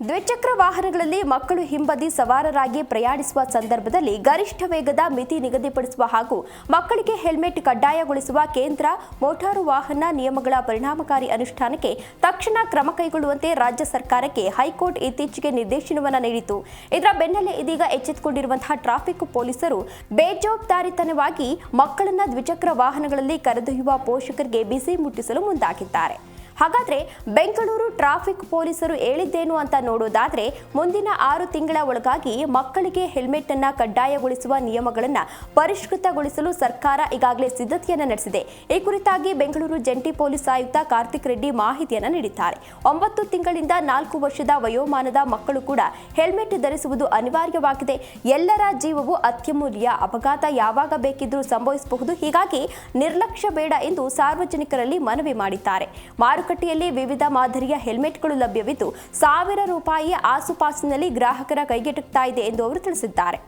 ದ್ವಿಚಕ್ರ ವಾಹನಗಳಲ್ಲಿ ಮಕ್ಕಳು ಹಿಂಬದಿ ಸವಾರರಾಗಿ ಪ್ರಯಾಣಿಸುವ ಸಂದರ್ಭದಲ್ಲಿ ಗರಿಷ್ಠ ವೇಗದ ಮಿತಿ ನಿಗದಿಪಡಿಸುವ ಹಾಗೂ ಮಕ್ಕಳಿಗೆ ಹೆಲ್ಮೆಟ್ ಕಡ್ಡಾಯಗೊಳಿಸುವ ಕೇಂದ್ರ ಮೋಟಾರು ವಾಹನ ನಿಯಮಗಳ ಪರಿಣಾಮಕಾರಿ ಅನುಷ್ಠಾನಕ್ಕೆ ತಕ್ಷಣ ಕ್ರಮ ಕೈಗೊಳ್ಳುವಂತೆ ರಾಜ್ಯ ಸರ್ಕಾರಕ್ಕೆ ಹೈಕೋರ್ಟ್ ಇತ್ತೀಚೆಗೆ ನಿರ್ದೇಶನವನ್ನು ನೀಡಿತು ಇದರ ಬೆನ್ನಲ್ಲೇ ಇದೀಗ ಎಚ್ಚೆತ್ತುಕೊಂಡಿರುವಂತಹ ಟ್ರಾಫಿಕ್ ಪೊಲೀಸರು ಬೇಜವಾಬ್ದಾರಿತನವಾಗಿ ಮಕ್ಕಳನ್ನು ದ್ವಿಚಕ್ರ ವಾಹನಗಳಲ್ಲಿ ಕರೆದೊಯ್ಯುವ ಪೋಷಕರಿಗೆ ಬಿಸಿ ಮುಟ್ಟಿಸಲು ಮುಂದಾಗಿದ್ದಾರೆ. ಹಾಗಾದ್ರೆ ಬೆಂಗಳೂರು ಟ್ರಾಫಿಕ್ ಪೊಲೀಸರು ಹೇಳಿದ್ದೇನು ಅಂತ ನೋಡೋದಾದ್ರೆ ಮುಂದಿನ ಆರು ತಿಂಗಳ ಒಳಗಾಗಿ ಮಕ್ಕಳಿಗೆ ಹೆಲ್ಮೆಟ್ ಅನ್ನ ಕಡ್ಡಾಯಗೊಳಿಸುವ ನಿಯಮಗಳನ್ನು ಪರಿಷ್ಕೃತಗೊಳಿಸಲು ಸರ್ಕಾರ ಈಗಾಗಲೇ ಸಿದ್ಧತೆಯನ್ನು ನಡೆಸಿದೆ. ಈ ಕುರಿತಾಗಿ ಬೆಂಗಳೂರು ಜಂಟಿ ಪೊಲೀಸ್ ಆಯುಕ್ತ ಕಾರ್ತಿಕ್ ರೆಡ್ಡಿ ಮಾಹಿತಿಯನ್ನು ನೀಡಿದ್ದಾರೆ. ಒಂಬತ್ತು ತಿಂಗಳಿಂದ ನಾಲ್ಕು ವರ್ಷದ ವಯೋಮಾನದ ಮಕ್ಕಳು ಕೂಡ ಹೆಲ್ಮೆಟ್ ಧರಿಸುವುದು ಅನಿವಾರ್ಯವಾಗಿದೆ. ಎಲ್ಲರ ಜೀವವು ಅತ್ಯಮೂಲ್ಯ. ಅಪಘಾತ ಯಾವಾಗ ಬೇಕಿದ್ರೂ ಸಂಭವಿಸಬಹುದು. ಹೀಗಾಗಿ ನಿರ್ಲಕ್ಷ್ಯ ಬೇಡ ಎಂದು ಸಾರ್ವಜನಿಕರಲ್ಲಿ ಮನವಿ ಮಾಡಿದ್ದಾರೆ. ಮಾರುಕಟ್ಟೆಯಲ್ಲಿ ವಿವಿಧ ಮಾದರಿಯ ಹೆಲ್ಮೆಟ್ಗಳು ಲಭ್ಯವಿದ್ದು ಸಾವಿರ ರೂಪಾಯಿ ಆಸುಪಾಸಿನಲ್ಲಿ ಗ್ರಾಹಕರ ಕೈಗೆಟುಕ್ತಾ ಇದೆ ಎಂದು ಅವರು ತಿಳಿಸಿದ್ದಾರೆ.